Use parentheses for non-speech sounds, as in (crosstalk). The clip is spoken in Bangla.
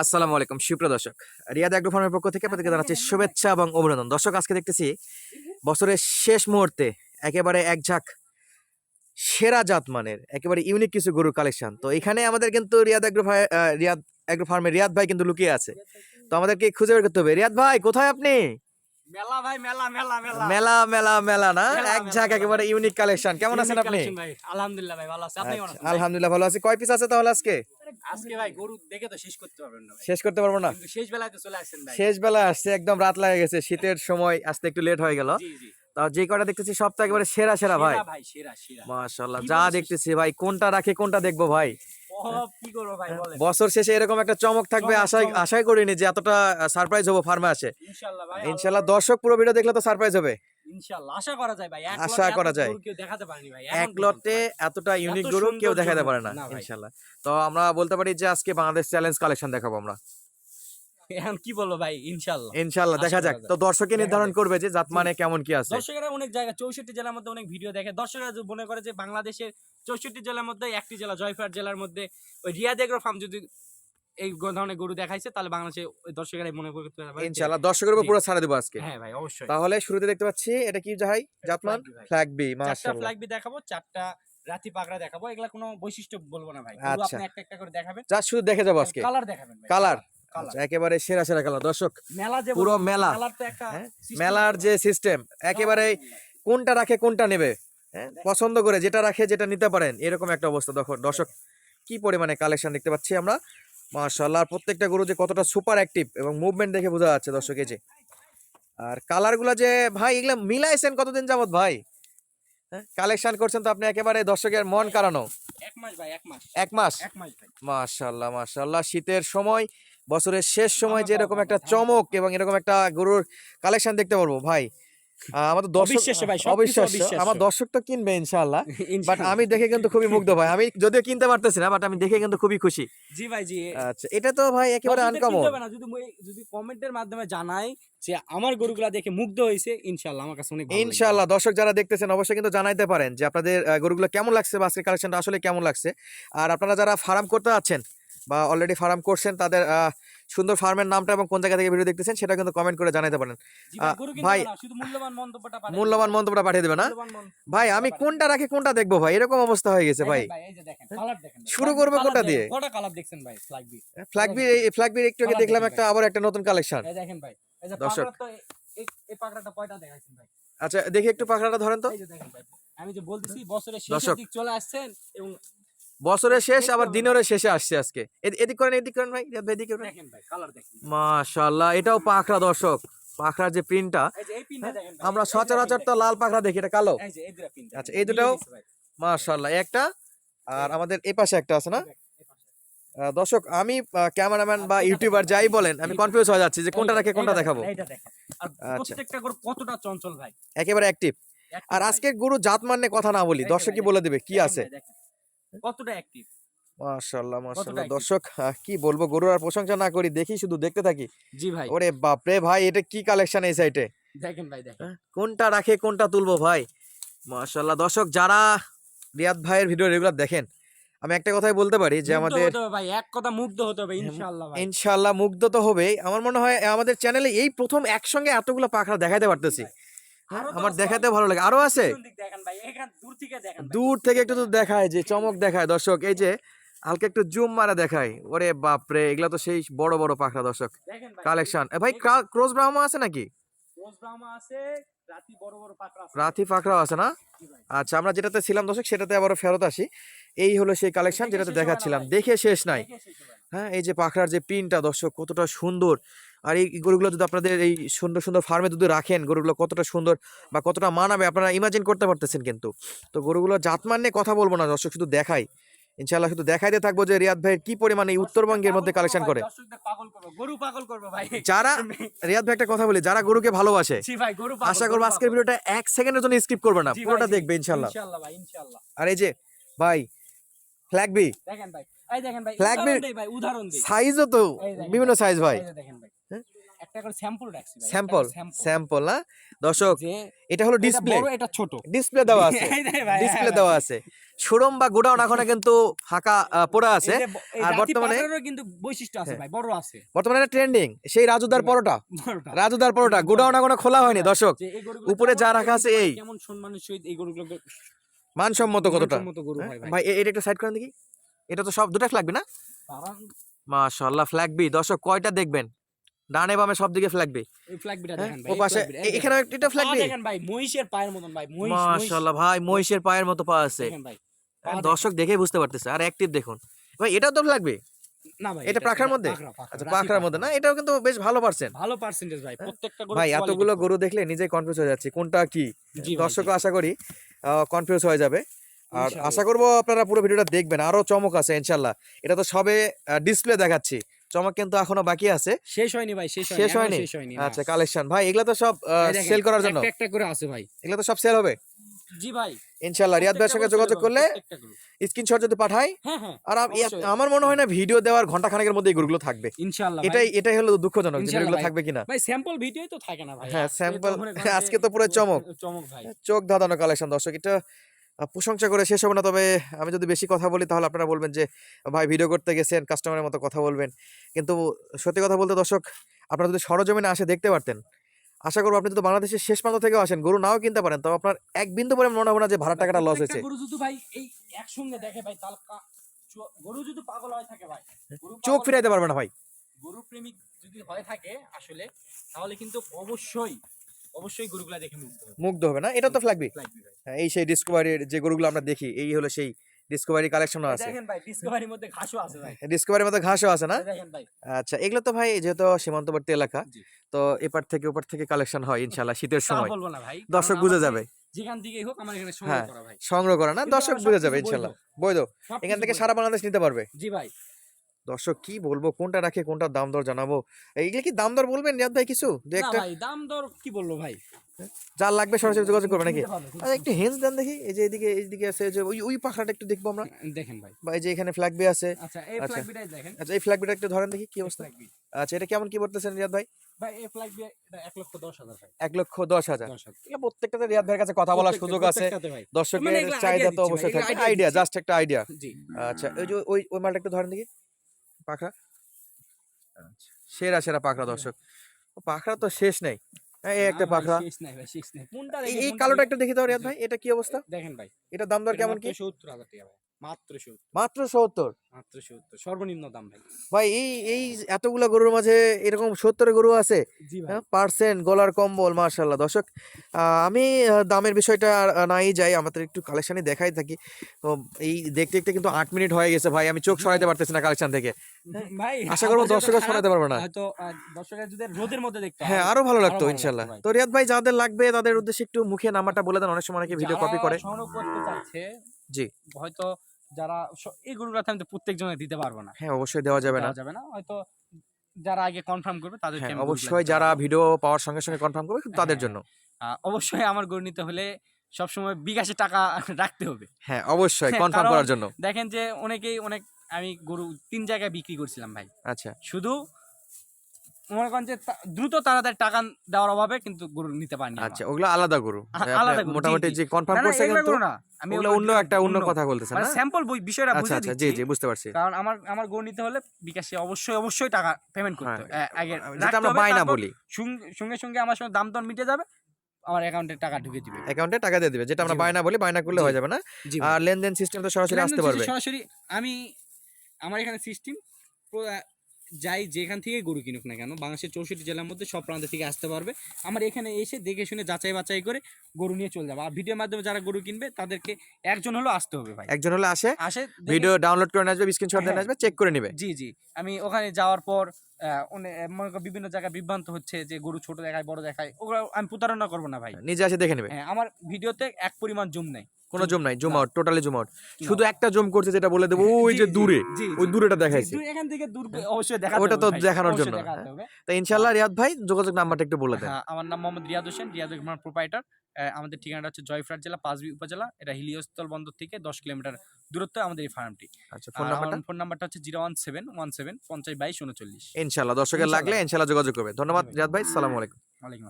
আসসালামু আলাইকুম সুপ্রিয় দর্শক। রিয়াদ অ্যাগ্রো ফার্মের পক্ষ থেকে আপনাদেরকে জানাচ্ছি শুভেচ্ছা এবং অভিনন্দন। দর্শক আজকে দেখতেছি বছরের শেষ মুহূর্তে একেবারে এক ঝাঁক সেরা জাত মানের একেবারে ইউনিক কিছু গরুর কালেকশন তো এখানে আমাদের কিন্তু রিয়াদ অ্যাগ্রো রিয়াদ অ্যাগ্রো ফার্মের রিয়াদ ভাই কিন্তু লুকিয়ে আছে। তো আমাদেরকে খুঁজে বের করতে হবে। রিয়াদ ভাই কোথায় আপনি? মেলা ভাই মেলা মেলা মেলা। মেলা মেলা মেলা না? এক ঝাঁক একেবারে ইউনিক কালেকশন কেমন আছেন আপনি? আলহামদুলিল্লাহ ভাই ভালো আছে। আপনি? আলহামদুলিল্লাহ ভালো আছি। কয় পিস আছে তাহলে আজকে? আজকে ভাই গরু দেখে তো শেষ করতে পারবেন না শেষ করতে পারব না? শেষ বেলায় তো চলে আসছেন ভাই। শেষ বেলা আসছে একদম রাত লাগে গেছে শীতের সময় আসতে একটু লেট হয়ে গেল। জি যে কটা দেখতেছি সব তো একেবারে সেরা সেরা ভাই। কি যা দেখতেছি ভাই কোনটা রাখে কোনটা দেখব ভাই? বলেন। বছর শেষে এরকম একটা চমক থাকবে আশাই আশাই করিনি যে এতটা সারপ্রাইজ হব ফার্মে আসে। ইনশাআল্লাহ দর্শক পুরো ভিডিও দেখলে তো সারপ্রাইজ হবে। ইনশাআল্লাহ আশা করা যায় ভাই আশা করা যায়। কেউ দেখাতে পারেনি ভাই এক লটে এতটা ইউনিক গরু কেউ দেখাতে পারে না না ইনশাআল্লাহ। তো আমরা বলতে পারি যে আজকে বাংলাদেশ চ্যালেঞ্জ কালেকশন দেখাবো আমরা। এখন কি বলব ভাই ইনশাআল্লাহ। দেখা যাক। তো দর্শকে নির্ধারণ করবে যে জাত মানে কেমন কি আছে। দর্শকেরা অনেক জায়গা চৌষট্টি জেলার মধ্যে অনেক ভিডিও দেখে। দর্শকরা মনে করে যে বাংলাদেশের চৌষট্টি জেলার মধ্যে একটি জেলা জয়পুরহাট জেলার মধ্যে ওই রিয়াদ এগ্রো ফার্ম যদি এই ধরনের গরু দেখাইছে তাহলে বাংলাদেশে ওই দর্শকেরাই মনে করতে পারে যে- ইনশাআল্লাহ দর্শকের উপর পুরো ছাড়া দেবো আজকে। হ্যাঁ ভাই অবশ্যই। তাহলে শুরুতে দেখতে পাচ্ছি এটা কি যাই জাতমান। ফ্ল্যাগ বি মাশাআল্লাহ। ফ্ল্যাগ বি দেখাবো চারটা রাতি পাকড়া দেখাবো এগুলা কোনো বৈশিষ্ট্য বলব না ভাই। আচ্ছা। আপনি একটা একটা করে দেখাবেন। যা শুধু দেখে যাব আজকে। কালার দেখাবেন ভাই। কালার আচ্ছা, একেবারে সেরা সেরা কালার দর্শক মেলা যে পুরো মেলা। হ্যাঁ, মেলার যে সিস্টেম একেবারে কোনটা রাখে কোনটা নেবে? হ্যাঁ? পছন্দ করে যেটা রাখে যেটা নিতে পারেন। এরকম একটা অবস্থা দেখো দর্শক কি পরিমাণে কালেকশন দেখতে পাচ্ছি আমরা? মাশাআল্লাহ প্রত্যেকটা গরু যে কতটা সুপার অ্যাক্টিভ এবং মুভমেন্ট দেখে বোঝা যাচ্ছে দর্শক এই যে। আর কালারগুলো যে ভাই এগুলা মিলাইছেন কতদিন যাবত ভাই? হ্যাঁ কালেকশন করছেন তো আপনি একেবারে দর্শকের মন কারানো এক মাস ভাই এক মাস। এক মাস? এক মাস ভাই। মাশাআল্লাহ মাশাআল্লাহ শীতের সময় বছরের শেষ সময় যে এরকম একটা হ্যাঁ। চমক এবং এরকম একটা গরুর কালেকশন দেখতে পারব ভাই। আমাদের দর্শক অবিশ্বাস্য। আমার দর্শক তো কিনবে ইনশাআল্লাহ। (laughs) বাট আমি দেখে কিন্তু খুবই মুগ্ধ ভাই। আমি যদিও কিনতে পারতেছি না বাট আমি দেখে কিন্তু খুবই খুশি। জি ভাই জি। আচ্ছা এটা তো ভাই একেবারে আনকমন যদি যদি কমেন্টের মাধ্যমে জানাই যে আমার গরুগুলা দেখে মুগ্ধ হয়েছে ইনশাআল্লাহ আমার কাছে অনেক। ইনশাআল্লাহ দর্শক যারা দেখতেছেন অবশ্যই কিন্তু জানাইতে পারেন যে আপনাদের গরুগুলো কেমন লাগছে বা আজকের কালেকশনটা আসলে কেমন লাগছে। আর আপনারা যারা ফার্ম করতে যাচ্ছেন বা অলরেডি ফার্ম করছেন তাদের আহ, সুন্দর ফার্মের নামটা এবং কোন জায়গা থেকে ভিডিও দেখতেছেন সেটা কিন্তু কমেন্ট করে জানাইতে পারেন। ভাই, মূল্যবান মন্তব্যটা পাঠিয়ে দেবে না? ভাই আমি কোনটা রাখি কোনটা দেখব ভাই? এরকম অবস্থা হয়ে গেছে ভাই। শুরু করব কোনটা দিয়ে? কটা কালার দেখছেন ভাই ফ্ল্যাগ বি ফ্ল্যাগবির ফ্ল্যাগবির একটু আগে দেখলাম একটা আবার একটা নতুন কালেকশন দেখেন ভাই দর্শক। এই- পাকড়াটা কয়টা দেখাইছেন ভাই? আচ্ছা দেখি একটু পাখড়াটা ধরেন তো। আমি যে বলতেছি বছরের। শেষের দিক চলে আসছেন এবং বছরের শেষ আবার দিনের শেষে আসছে আজকে। এদিক করেন এদিক করেন ভাই এদিক করেন। দেখেন ভাই কালার দেখেন। মাশাআল্লাহ এটাও পাখড়া দর্শক। পাখড়ার যে প্রিন্টটা এই যে এই পিনটা দেখেন আমরা সচরাচর তো লাল পাখরা দেখি এটা কালো। এই যে এই দুটা পিন আচ্ছা, এই দুটাও? মাশাআল্লাহ একটা আর আমাদের এই পাশে একটা আছে না? দর্শক আমি ক্যামেরাম্যান বা ইউটিউবার যাই বলেন আমি কনফিউজ হয়ে যাচ্ছি যে কোনটা রাখে কোনটা দেখাবো। আচ্ছা। প্রত্যেকটা কতটা চঞ্চল ভাই। একেবারে অ্যাক্টিভ আর আজকে গুরু জাত মানে কথা না বলি দর্শক কি বলে দিবে কি আছে। কতটা অ্যাক্টিভ মাশাআল্লাহ মাশাআল্লাহ। দর্শক কি বলব গরুর আর প্রশংসা না করি দেখি শুধু দেখতে থাকি। জি ভাই। ওরে বাপ রে ভাই এটা কি কালেকশন এই সাইটে দেখেন ভাই দেখেন। কোনটা রাখে কোনটা তুলবো ভাই? মাশাআল্লাহ দর্শক যারা রিয়াদ ভাইয়ের ভিডিও রেগুলার দেখেন আমি একটা কথাই বলতে পারি যে আমাদের ভাই এক কথা মুগ্ধ হতে হবে ইনশাআল্লাহ ভাই। ইনশাআল্লাহ মুগ্ধ তো হবেই। আমার মনে হয় আমাদের চ্যানেলে এই প্রথম একসঙ্গে এতগুলো পাখড়া দেখাতে পারতেছি। আমার দেখাতে ভালো লাগে। আরও আছে? দূর থেকে একটু তো দেখায় যে চমক দেখায় দর্শক। এই যে হালকা একটু জুম মারা দেখায়। ওরে বাপরে এগুলা তো সেই বড় বড় পাখড়া দর্শক। ভাই কালেকশন। ভাই ক্রস ব্রাহ্মা আছে নাকি? রাতি বড় আছে। না? আচ্ছা আমরা যেটাতে ছিলাম দর্শক সেটাতে আবারও ফেরত আসি। এই হলো সেই কালেকশন যেটাতে দেখাচ্ছিলাম। দেখে শেষ নাই। হ্যাঁ এই যে পাখরার যে প্রিন্টটা দর্শক কতটা সুন্দর। আর এই গরুগুলো যদি আপনাদের এই সুন্দর সুন্দর ফার্মে যদি রাখেন গরুগুলো কতটা সুন্দর বা কতটা মানাবে আপনারা ইমাজিন করতে পারতেছেন কিন্তু। তো গরুগুলো জাতমান নিয়ে কথা বলব না দর্শক শুধু দেখাই। ইনশাল্লাহ শুধু দেখাইতে থাকব যে রিয়াদ ভাইয়ের কি পরিমাণে এই উত্তরবঙ্গের মধ্যে কালেকশন করে। যারা রিয়াদ ভাই একটা কথা বলি যারা গরুকে ভালোবাসে আশা করব আজকের ভিডিওটা এক সেকেন্ডের জন্য স্কিপ করবে না পুরোটা দেখবে ইনশাল্লাহ আর এই যে ভাই ফ্ল্যাগ বি দেখেন ভাই এই দেখেন ভাই Flag উদাহরণ ভাই সাইজও তো বিভিন্ন সাইজ ভাই। একটা করে স্যাম্পল রাখছি স্যাম্পল স্যাম্পল না দর্শক এটা হলো ডিসপ্লে এটা ছোট। ডিসপ্লে দেওয়া আছে। (laughs) এই দেখে ভাই, ডিসপ্লে হ্যাঁ, দেওয়া আছে। শোরুম বা গোডাউন এখন কিন্তু ফাঁকা পড়ে আছে। যে ব- এই আর বর্তমানে- কিন্তু বৈশিষ্ট্য আছে হ্যাঁ। ভাই বড় আছে। বর্তমানে ট্রেন্ডিং সেই রাজুদার পরোটা। বড়টা। রাজুদার পরোটা গোডাউন এখনও খোলা হয়নি দর্শক। যে এই গরুগুলো উপরে যা রাখা আছে এই। এই। কেমন সম্মানের সহিত এই গরুগুলো মানসম্মত কতটা? হ্যাঁ? হয় ভাই এটা একটা সাইড করেন দেখি। এটা তো সব দুটা ফ্ল্যাগ না? মাশাআল্লাহ ফ্ল্যাগবি দর্শক কয়টা দেখবেন? ডানে বামে সব দিকে ফ্ল্যাগ বি এই ফ্ল্যাগ বিটা হ্যাঁ? দেখেন ভাই ও পাশে। এখানে একটা ফ্ল্যাগ পা দেখেন ভাই মহিষের পায়ের মতন ভাই মহিষ মাশাআল্লাহ ভাই মহিষের পায়ের মতো পা আছে। দেখেন ভাই হ্যাঁ। দর্শক দেখে বুঝতে পারতেছে। আর অ্যাক্টিভ দেখুন। ভাই এটাও তো ফ্ল্যাগ বি না ভাই এটা পাখার মধ্যে? আচ্ছা পাখরার মধ্যে। না এটাও কিন্তু বেশ ভালো পারছেন ভালো পার্সেন্টেজ ভাই প্রত্যেকটা গরু ভাই এতগুলো গরু দেখলে নিজে কনফিউজ হয়ে যাচ্ছে কোনটা কি? দর্শক আশা করি কনফিউজ হয়ে যাবে। আর আশা করব আপনারা পুরো ভিডিওটা দেখবেন। আরও চমক আছে ইনশাল্লাহ এটা তো সবে ডিসপ্লে দেখাচ্ছি। চমক কিন্তু এখনও বাকি আছে। শেষ হয়নি ভাই শেষ হয়নি শেষ হয়নি? আচ্ছা কালেকশন ভাই এগুলো তো সব সেল করার জন্য। একটা করে আছে ভাই। এগুলো তো সব সেল হবে? জি ভাই। ইনশাল্লাহ রিয়াদ ভাইয়ের সঙ্গে যোগাযোগ করলে স্ক্রিনশট যদি পাঠাই হ্যাঁ হ্যাঁ আর। আমার মনে হয় না ভিডিও দেওয়ার ঘণ্টা খানেকের মধ্যে এই গরুগুলো থাকবে। ইনশাআল্লাহ এটাই এটাই হলো দুঃখজনক যে ইনশাআল্লাহ ভাই। থাকবে কিনা। ভাই স্যাম্পল ভিডিওই তো থাকে না ভাই। হ্যাঁ, আজকে তো sample- করেন আজকে তো পুরো চমক। চমক। ভাই। চোখ ধাঁধানো কালেকশন দর্শক এটা প্রশংসা করে শেষ হবে না। তবে আমি যদি বেশি কথা বলি তাহলে আপনারা বলবেন যে ভাই ভিডিও করতে গেছেন কাস্টমারের মতো কথা বলবেন। কিন্তু সত্যি কথা বলতে দর্শক আপনারা যদি সরজমিনে আসে দেখতে পারতেন আশা করব আপনি যদি বাংলাদেশের শেষ প্রান্ত থেকেও আসেন গরু নাও কিনতে পারেন তবে আপনার এক বিন্দু পরে মনে হবে না যে ভাড়া টাকাটা লস হয়েছে। গরু যদি ভাই এই একসঙ্গে দেখে ভাই তাহলে গরু যদি পাগল হয়ে থাকে ভাই চোখ ফিরাইতে পারবে না ভাই। গরু প্রেমিক যদি হয়ে থাকে আসলে তাহলে কিন্তু অবশ্যই অবশ্যই গরুগুলা দেখে মুগ্ধ হবে। মুগ্ধ হবে না? এটা তো লাগবে হ্যাঁ, এই সেই ডিসকভারির যে গরুগুলো আমরা দেখি এই হলো সেই ডিসকভারি কালেকশনও আছে। দেখেন ভাই ডিসকভারির মধ্যে ঘাসও আছে ভাই। ডিসকভারির মধ্যে ঘাসও আছে না? দেখেন ভাই। আচ্ছা এগুলো তো ভাই যেহেতু সীমান্তবর্তী এলাকা তো এপার থেকে ওপার থেকে কালেকশন হয় ইনশাল্লাহ শীতের সময়। বলব না ভাই দর্শক বুঝে যাবে। যেখান থেকেই হোক আমার এখানে সংগ্রহ হ্যাঁ। করা ভাই সংগ্রহ করে না দর্শক বুঝে যাবে বৈধ। ইনশাল্লাহ বৈধ এখান থেকে সারা বাংলাদেশ নিতে পারবে। জি ভাই। দর্শক কি বলব? কোনটা রাখে কোনটা দাম দর জানাব? এইগুলো কি দাম দর বলবেন রিয়াদ ভাই কিছু? না একটা? ভাই দাম দর কি বলব ভাই? যার লাগবে সরাসরি যোগাযোগ করবে নাকি? কিনতে আচ্ছা একটু হেন্স দেন দেখি। এই যে এদিকে এইদিকে আছে যে ওই ওই পাখাটা একটু দেখব আমরা। দেখেন ভাই। এই যে এখানে ফ্ল্যাগ বে আছে। আচ্ছা এই আচ্ছা। ফ্ল্যাগ বিটাই দেখেন। আচ্ছা এই ফ্ল্যাগ বেটা একটু ধরেন দেখি কি অবস্থা। আচ্ছা এটা কেমন কি বলতেছেন রিয়াদ ভাই? ভাই এই ফ্ল্যাগ বি এটা এক লক্ষ দশ হাজার ভাই। এক লক্ষ দশ হাজার। দশ হাজার। এগুলো প্রত্যেকটাতে রিয়াদ ভাইয়ের কাছে কথা বলার সুযোগ আছে। ভাই। মানে দর্শকের চাহিদা তো অবশ্যই ভাই, idea আইডিয়া জাস্ট একটা আইডিয়া জি। আচ্ছা ওই যে ওই ওই মালটা একটু ধরেন দেখি। পাখা। আচ্ছা। সেরা সেরা পাখরা দর্শক। পাখরা তো শেষ নেই। এই একটা পাখরা কালোটা একটা দেখি দাও রিয়াদ ভাই এটা কি অবস্থা? দেখেন ভাই। এটা দাম দর কেমন কি? সত্তর হাজার টাকা ভাই। মাত্র সত্তর। মাত্র সত্তর? মাত্র সত্তর। সর্বনিম্ন দাম ভাই। ভাই এই এই এতগুলা গরুর মাঝে এরকম সত্তরের গরু আছে? হ্যাঁ পার্সেন্ট গলার কম্বল মার্শাল্লাহ দর্শক আমি দামের বিষয়টা নাই যাই আমাদের একটু কালেকশনই দেখাই থাকি। এই দেখতে দেখতে কিন্তু আট মিনিট হয়ে গেছে ভাই আমি চোখ সরাইতে পারতেছি না কালেকশন থেকে। ভাই আশা করব খারাপ, সরাতে পারবে না। হয়তো আহ, যদি রোদের মধ্যে দেখতে হ্যাঁ আরও ভালো লাগতো ইনশাল্লাহ তো রিয়াদ ভাই যাদের লাগবে তাদের উদ্দেশ্যে একটু মুখে নাম্বারটা বলে দেন অনেক সময় অনেকে ভিডিও কপি করে। সংগ্রহ করতে চাচ্ছে জি। হয়তো যারা এই গরুগুলো আমি তো প্রত্যেক জনে দিতে পারব না। হ্যাঁ অবশ্যই দেওয়া যাবে না। যাবে না। হয়তো যারা আগে কনফার্ম করবে তাদেরকে হ্যাঁ গরুগুলো অবশ্যই যারা ভিডিও পাওয়ার সঙ্গে সঙ্গে কনফার্ম করবে তাদের হ্যাঁ, জন্য। আহ, অবশ্যই আমার গরু নিতে হলে সবসময় বিকাশে টাকা (laughs) রাখতে হবে। হ্যাঁ অবশ্যই হ্যাঁ, কনফার্ম করার জন্য। দেখেন যে অনেকেই অনেক আমি গরু তিন জায়গায় বিক্রি করছিলাম ভাই। আচ্ছা। শুধু মনে করেন যে দ্রুত তাড়াতাড়ি টাকা দেওয়ার অভাবে কিন্তু গরু নিতে পারিনি। আচ্ছা ওগুলো আলাদা গরু। আলাদা মোটামুটি যে কনফার্ম করছে কিন্তু না। আমি ওগুলো অন্য একটা অন্য কথা বলতেছেন মানে না? স্যাম্পল বিষয়টা আচ্ছা বুঝে আচ্ছা জি জি বুঝতে পারছি। কারণ আমার আমার গরু নিতে হলে বিকাশে অবশ্যই অবশ্যই টাকা পেমেন্ট করতে হবে। হ্যাঁ, আগে যেটা আমরা হবে, বায়না বলি। সঙ্গে সঙ্গে আমার সঙ্গে দাম দর মিটে যাবে আমার অ্যাকাউন্টে টাকা ঢুকে দিবে। অ্যাকাউন্টে টাকা দিয়ে দিবে যেটা আমরা বায়না বলি বায়না করলে হয়ে যাবে না। আর লেনদেন সিস্টেম তো সরাসরি আসতে পারবে। সরাসরি আমি আমার এখানে সিস্টেম যাই যেখান থেকে গরু কিনুক না কেন বাংলাদেশের চৌষট্টি জেলার মধ্যে সব প্রান্ত থেকে আসতে পারবে। আমার এখানে এসে দেখে শুনে যাচাই বাছাই করে গরু নিয়ে চলে যাব। আর ভিডিওর মাধ্যমে যারা গরু কিনবে তাদেরকে একজন হলো আসতে হবে ভাই। একজন হলো আসে আসে ভিডিও ডাউনলোড করে নিয়ে আসবে স্ক্রিনশট দিয়ে হ্যাঁ। আসবে চেক করে নেবে। জি জি। আমি ওখানে যাওয়ার পর বিভিন্ন জায়গায় বিভ্রান্ত হচ্ছে যে গরু ছোট দেখায় বড় দেখায় ওগুলো আমি প্রতারণা করব না ভাই। নিজে এসে দেখে নেবে। হ্যাঁ আমার ভিডিওতে এক পরিমাণ জুম নেই। কোনো জুম নাই zoom out totally zoom out. শুধু একটা জুম করছে যেটা বলে দেবো ওই যে দূরে ওই। দূরেটা দেখাইছি। দূর- এখান থেকে দূর অবশ্যই দেখাতে ওটা তো দেখানোর জন্য, হ্যাঁ। তো ইনশাল্লাহ রিয়াদ ভাই যোগাযোগ নাম্বারটা একটু বলে দেন। হ্যাঁ, আমার নাম মোহাম্মদ রিয়াদ হোসেন রিয়াদ রহমান প্রোপাইটার আমাদের ঠিকানাটা হচ্ছে জয়ফ্রাট জেলা পাঁচবি উপজেলা এটা হিলিয়স্থল বন্দর থেকে দশ কিলোমিটার দূরত্ব আমাদের এই ফার্মটি। আচ্ছা ফোন নাম্বারটা? হচ্ছে zero one seven one seven পঞ্চাশ বাইশ উনচল্লিশ। ইনশাল্লাহ দর্শকের। লাগলে ইনশাল্লাহ যোগাযোগ করবে ধন্যবাদ জাদ ভাই। সালাম আলাইকুম। ওয়ালাইকুম